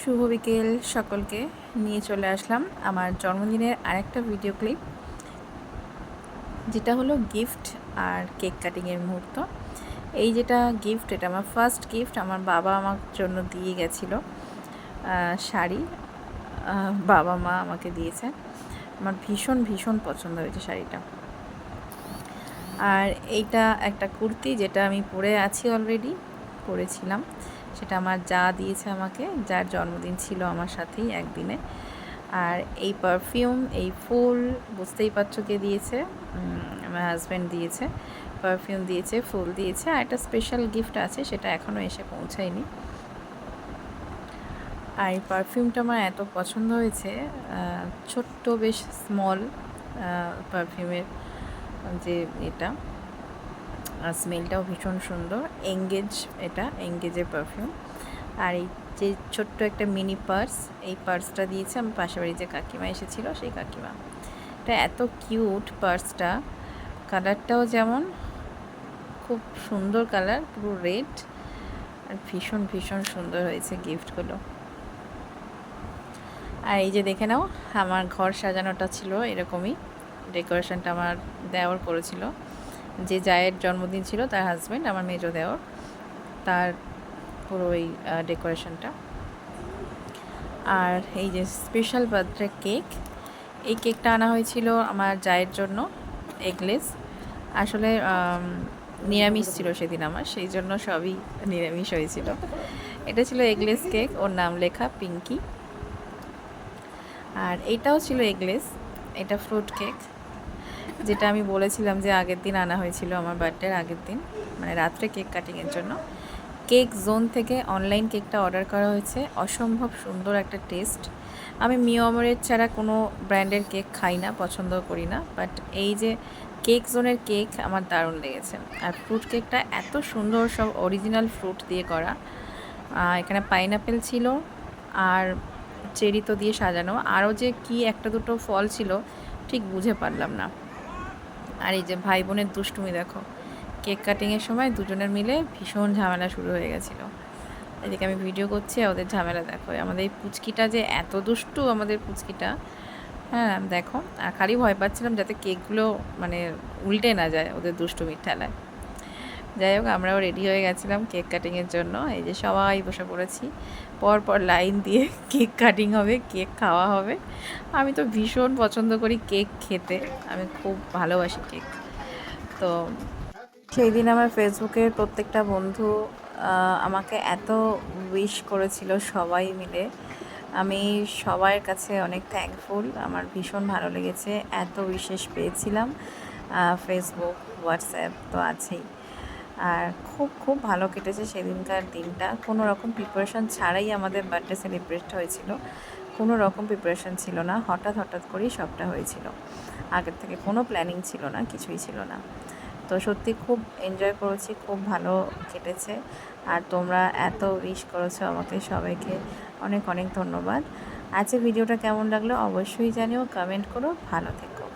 শুভ বিকেল সকলকে। নিয়ে চলে আসলাম আমার জন্মদিনের আরেকটা ভিডিও ক্লিপ যেটা হলো গিফট আর কেক কাটিংয়ের মুহূর্ত। এই যেটা গিফট এটা আমার ফার্স্ট গিফট আমার বাবা আমার জন্য দিয়ে গেছিল শাড়ি। বাবা মা আমাকে দিয়েছে। আমার ভীষণ ভীষণ পছন্দ হয়েছে শাড়িটা। আর এইটা একটা কুর্তি যেটা আমি পরে আছি অলরেডি পরেছিলাম। সেটা আমার যা দিয়েছে আমাকে, যার জন্মদিন ছিল আমার সাথেই একদিনে। আর এই পারফিউম এই ফুল বুঝতেই পারছ কে দিয়েছে? আমার হাজব্যান্ড দিয়েছে। পারফিউম দিয়েছে, ফুল দিয়েছে, আর একটা স্পেশাল গিফট আছে, সেটা এখনও এসে পৌঁছায়নি। আর এই পারফিউমটা আমার এত পছন্দ হয়েছে ছোট্ট বেশ স্মল পারফিউমের যে এটা। আর স্মেলটাও ভীষণ সুন্দর। এঙ্গেজ এটা এঙ্গেজের পারফিউম আর এই যে ছোট্ট একটা মিনি পার্স এই পার্সটা দিয়েছে আমার পাশের বাড়ি যে কাকিমা এসেছিল, সেই কাকিমা। এটা এত কিউট পার্সটা কালারটাও যেমন খুব সুন্দর কালার পুরো রেড আর ভীষণ ভীষণ সুন্দর হয়েছে গিফটগুলো আর এই যে দেখে নাও, আমার ঘর সাজানোটা ছিল এরকমই। ডেকোরেশনটা আমার দেওয়ার করেছিল। যে জায়ের জন্মদিন ছিল, তার হাজব্যান্ড আমার মেজো দেওর, তার পুরো এই ডেকোরেশনটা আর এই যে স্পেশাল বার্থডে কেক এই কেকটা আনা হয়েছিল আমার জায়ের জন্য এগলেস আসলে নিরামিষ ছিল সেদিন আমার, সেই জন্য সবই নিরামিষ হয়েছিল। এটা ছিল এগলেস কেক ওর নাম লেখা পিঙ্কি। আর এটাও ছিল এগলেস এটা ফ্রুট কেক যেটা আমি বলেছিলাম যে আগের দিন আনা হয়েছিল আমার বার্থডের আগের দিন মানে রাত্রে কেক কাটিংয়ের জন্য। কেক জোন থেকে অনলাইন কেকটা অর্ডার করা হয়েছে। অসম্ভব সুন্দর একটা টেস্ট। আমি মিওমরের ছাড়া কোনো ব্র্যান্ডের কেক খাই না, পছন্দ করি না, বাট এই যে কেক জোনের কেক আমার দারুণ লেগেছে। আর ফ্রুট কেকটা এত সুন্দর সব অরিজিনাল ফ্রুট দিয়ে করা। এখানে পাইনাপেল ছিল আর চেরি তো দিয়ে সাজানো। আরও যে কি একটা দুটো ফল ছিল, ঠিক বুঝে পারলাম না। আর এই যে ভাই বোনের দুষ্টুমি দেখো। কেক কাটিংয়ের সময় দুজনের মিলে ভীষণ ঝামেলা শুরু হয়ে গেছিল। এদিকে আমি ভিডিও করছি ওদের ঝামেলা দেখো। আমাদের এই পুচকিটা যে এত দুষ্টু আমাদের পুচকিটা হ্যাঁ দেখো। আর খালি ভয় পাচ্ছিলাম যাতে কেকগুলো মানে উল্টে না যায় ওদের দুষ্টুমির ঠেলায়। যাই হোক, আমরাও রেডি হয়ে গেছিলাম কেক কাটিংয়ের জন্য। এই যে সবাই বসে পড়েছি। পর পর লাইন দিয়ে কেক কাটিং হবে কেক খাওয়া হবে। আমি তো ভীষণ পছন্দ করি কেক খেতে। আমি খুব ভালোবাসি কেক তো সেই দিন আমার ফেসবুকের প্রত্যেকটা বন্ধু আমাকে এত উইশ করেছিল সবাই মিলে। আমি সবার কাছে অনেক থ্যাঙ্কফুল আমার ভীষণ ভালো লেগেছে। এত উইশেষ পেয়েছিলাম ফেসবুক হোয়াটসঅ্যাপ তো আছেই। আর খুব খুব ভালো কেটেছে সেদিনকার দিনটা। কোনো রকম প্রিপারেশন ছাড়াই আমাদের বার্থডে সেলিব্রেট হয়েছিল। কোনো রকম প্রিপারেশন ছিল না। হঠাৎ হঠাৎ করেই সবটা হয়েছিল। আগের থেকে কোনো প্ল্যানিং ছিল না, কিছুই ছিল না। তো সত্যি খুব এনজয় করেছি, খুব ভালো কেটেছে। আর তোমরা এত উইশ করেছ আমাকে, সবাইকে অনেক অনেক ধন্যবাদ। আজকে ভিডিওটা কেমন লাগল অবশ্যই জানিও কমেন্ট করো। ভালো থেকো।